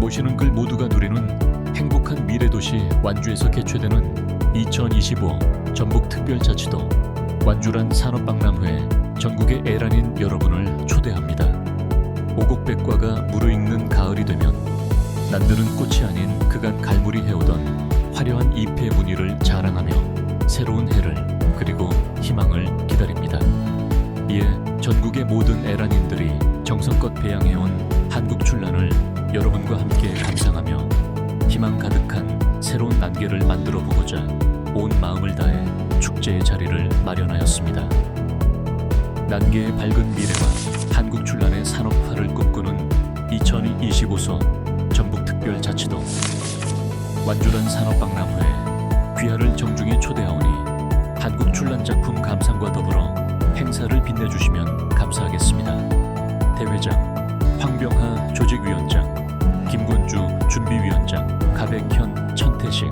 모시는 글 모두가 누리는 행복한 미래 도시 완주에서 개최되는 2025 전북 특별자치도 완주란 산업박람회 전국의 애란인 여러분을 초대합니다. 오곡백과가 무르익는 가을이 되면 난드는 꽃이 아닌 그간 갈무리 해오던 화려한 잎의 무늬를 자랑하며 새로운 해를 그리고 희망을 기다립니다. 이에 전국의 모든 애란인들이 정성껏 배양해온 한국 출 난개를 만들어 보고자 온 마음을 다해 축제의 자리를 마련하였습니다. 난개의 밝은 미래와 한국 출란의 산업화를 꿈꾸는 2025소 전북특별자치도 완주란 산업박람회에 귀하를 정중히 초대하오니 한국 출란 작품 감상과 더불어 행사를 빛내주시면 감사하겠습니다. 대회장 황병하 조직위원장, 가백현, 천태식.